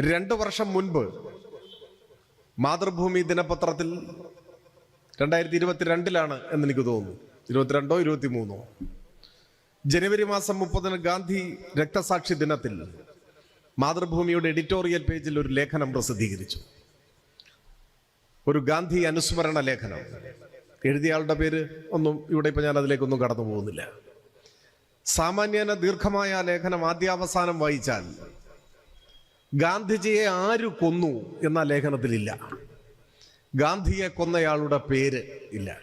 രണ്ടു വർഷം മുൻപ് മാതൃഭൂമി ദിനപത്രത്തിൽ രണ്ടായിരത്തി ഇരുപത്തിരണ്ടിലാണ് എന്ന് എനിക്ക് തോന്നുന്നു. ഇരുപത്തിരണ്ടോ ഇരുപത്തിമൂന്നോ? ജനുവരി മാസം മുപ്പതിന് ഗാന്ധി രക്തസാക്ഷി ദിനത്തിൽ മാതൃഭൂമിയുടെ എഡിറ്റോറിയൽ പേജിൽ ഒരു ലേഖനം പ്രസിദ്ധീകരിച്ചു. ഒരു ഗാന്ധി അനുസ്മരണ ലേഖനം. എഴുതിയയാളുടെ പേര് ഒന്നും ഇവിടെ ഇപ്പം ഞാൻ അതിലേക്കൊന്നും കടന്നു പോകുന്നില്ല. സാമാന്യേന ദീർഘമായ ലേഖനം ആദ്യാവസാനം വായിച്ചാൽ ഗാന്ധിജിയെ ആര് കൊന്നു എന്ന ലേഖനത്തിലില്ല. ഗാന്ധിയെ കൊന്നയാളുടെ പേര് ഇല്ല.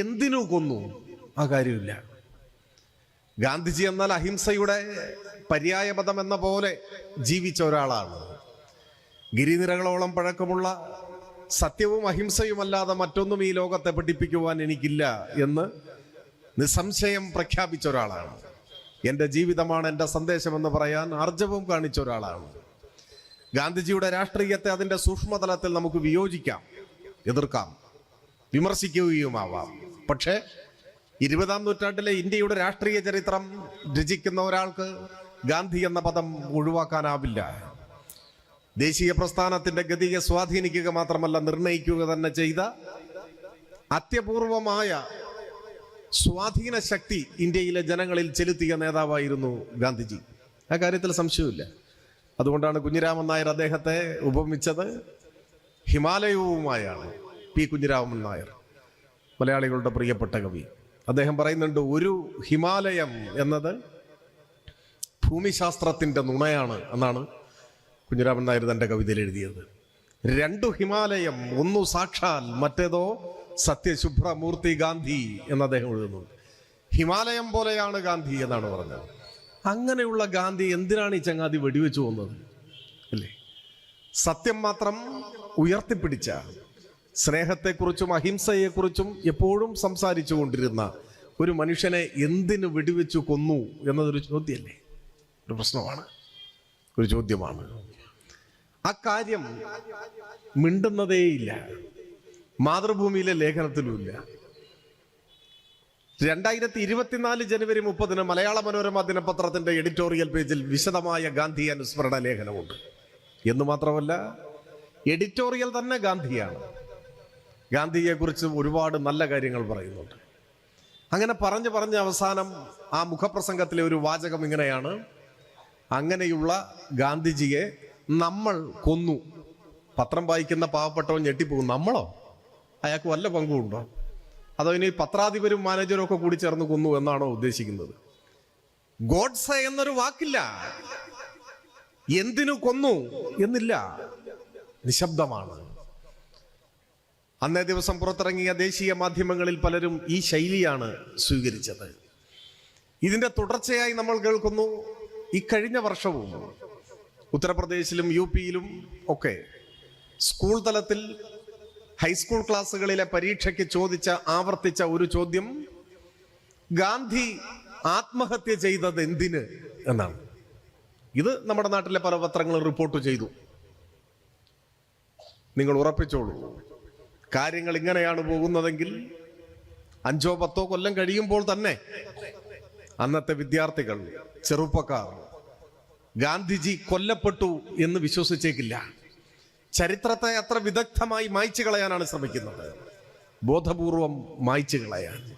എന്തിനു കൊന്നു? ആ കാര്യമില്ല. ഗാന്ധിജി എന്നാൽ അഹിംസയുടെ പര്യായപദം എന്ന പോലെ ജീവിച്ച ഒരാളാണ്. ഗിരിനിരകളോളം പഴക്കമുള്ള സത്യവും അഹിംസയും അല്ലാതെ മറ്റൊന്നും ഈ ലോകത്തെ പഠിപ്പിക്കുവാൻ എനിക്കില്ല എന്ന് നിസ്സംശയം പ്രഖ്യാപിച്ച ഒരാളാണ്. എന്റെ ജീവിതമാണ് എന്റെ സന്ദേശമെന്ന് പറയാൻ ആർജവം കാണിച്ച ഒരാളാണ്. ഗാന്ധിജിയുടെ രാഷ്ട്രീയത്തെ അതിന്റെ സൂക്ഷ്മതലത്തിൽ നമുക്ക് വിയോജിക്കാം എതിർക്കാം വിമർശിക്കുകയുമാവാം. പക്ഷേ ഇരുപതാം നൂറ്റാണ്ടിലെ ഇന്ത്യയുടെ രാഷ്ട്രീയ ചരിത്രം രചിക്കുന്ന ഒരാൾക്ക് ഗാന്ധി എന്ന പദം ഒഴിവാക്കാനാവില്ല. ദേശീയ പ്രസ്ഥാനത്തിന്റെ ഗതിയെ സ്വാധീനിക്കുക മാത്രമല്ല നിർണയിക്കുക തന്നെ ചെയ്ത അത്യപൂർവമായ സ്വാധീന ശക്തി ഇന്ത്യയിലെ ജനങ്ങളിൽ ചെലുത്തിയ നേതാവായിരുന്നു ഗാന്ധിജി. ആ കാര്യത്തിൽ സംശയമില്ല അതുകൊണ്ടാണ് കുഞ്ഞിരാമൻ നായർ അദ്ദേഹത്തെ ഉപമിച്ചത്. ഹിമാലയവുമായാണ് പി കുഞ്ഞിരാമൻ നായർ മലയാളികളുടെ പ്രിയപ്പെട്ട കവി. അദ്ദേഹം പറയുന്നുണ്ട് ഒരു ഹിമാലയം എന്നത് ഭൂമിശാസ്ത്രത്തിന്റെ നുണയാണ് എന്നാണ് കുഞ്ഞിരാമൻ നായർ തന്റെ കവിതയിൽ എഴുതിയത്. രണ്ടു ഹിമാലയം ഒന്നു സാക്ഷാൽ മറ്റേതോ സത്യശുഭ്രമൂർത്തി ഗാന്ധി എന്ന് അദ്ദേഹം എഴുതുന്നുണ്ട്. ഹിമാലയം പോലെയാണ് ഗാന്ധി എന്നാണ് പറഞ്ഞത്. അങ്ങനെയുള്ള ഗാന്ധി എന്തിനാണ് ഈ ചങ്ങാതി വെടിവെച്ചു പോകുന്നത് അല്ലേ? സത്യം മാത്രം ഉയർത്തിപ്പിടിച്ച സ്നേഹത്തെക്കുറിച്ചും അഹിംസയെക്കുറിച്ചും എപ്പോഴും സംസാരിച്ചു കൊണ്ടിരുന്ന ഒരു മനുഷ്യനെ എന്തിനു വെടിവെച്ചു കൊന്നു എന്നതൊരു ചോദ്യമല്ലേ? ഒരു പ്രശ്നമാണ്. ഒരു ചോദ്യമാണ്. ആ കാര്യം മിണ്ടുന്നതേയില്ല. മാതൃഭൂമിയിലെ ലേഖനത്തിലുമില്ല. രണ്ടായിരത്തി ഇരുപത്തിനാല് ജനുവരി മുപ്പതിന് മലയാള മനോരമ ദിനപത്രത്തിന്റെ എഡിറ്റോറിയൽ പേജിൽ വിശദമായ ഗാന്ധി അനുസ്മരണ ലേഖനമുണ്ട്. എന്ന് മാത്രമല്ല എഡിറ്റോറിയൽ തന്നെ ഗാന്ധിയാണ്. ഗാന്ധിയെക്കുറിച്ച് ഒരുപാട് നല്ല കാര്യങ്ങൾ പറയുന്നുണ്ട്. അങ്ങനെ പറഞ്ഞു പറഞ്ഞ് അവസാനം ആ മുഖപ്രസംഗത്തിലെ ഒരു വാചകം ഇങ്ങനെയാണ്. അങ്ങനെയുള്ള ഗാന്ധിജിയെ നമ്മൾ കൊന്നു. പത്രം വായിക്കുന്ന പാവപ്പെട്ടവൻ ഞെട്ടിപ്പോകും. നമ്മളോ? അയാൾക്ക് വല്ല പങ്കുണ്ടോ അതോ ഇനി പത്രാധിപരും മാനേജരും ഒക്കെ കൂടി ചേർന്ന് കൊന്നു എന്നാണോ ഉദ്ദേശിക്കുന്നത്? ഗോഡ്സ എന്നൊരു വാക്കില്ല. എന്തിനു കൊന്നു എന്നില്ല. നിശബ്ദമാണ്. അന്നേ ദിവസം പുറത്തിറങ്ങിയ ദേശീയ മാധ്യമങ്ങളിൽ പലരും ഈ ശൈലിയാണ് സ്വീകരിച്ചത്. ഇതിന്റെ തുടർച്ചയായി നമ്മൾ കേൾക്കുന്നു ഈ കഴിഞ്ഞ വർഷവും. ഉത്തർപ്രദേശിലും യു പിയിലും ഒക്കെ സ്കൂൾ തലത്തിൽ ഹൈസ്കൂൾ ക്ലാസ്സുകളിലെ പരീക്ഷയ്ക്ക് ചോദിച്ച ആവർത്തിച്ച ഒരു ചോദ്യം ഗാന്ധി ആത്മഹത്യ ചെയ്തത് എന്തിന്? എന്നാണ്. ഇത് നമ്മുടെ നാട്ടിലെ പല പത്രങ്ങളും റിപ്പോർട്ട് ചെയ്തു. നിങ്ങൾ ഉറപ്പിച്ചോളൂ കാര്യങ്ങൾ ഇങ്ങനെയാണ് പോകുന്നതെങ്കിൽ അഞ്ചോ പത്തോ കൊല്ലം കഴിയുമ്പോൾ തന്നെ അന്നത്തെ വിദ്യാർത്ഥികൾ ചെറുപ്പക്കാർ ഗാന്ധിജി കൊല്ലപ്പെട്ടു എന്ന് വിശ്വസിച്ചേക്കില്ല. ചരിത്രത്തെ അത്ര വിദഗ്ധമായി മായ്ച്ചു കളയാനാണ് ശ്രമിക്കുന്നത്. ബോധപൂർവം മായ്ച്ചു കളയാൻ.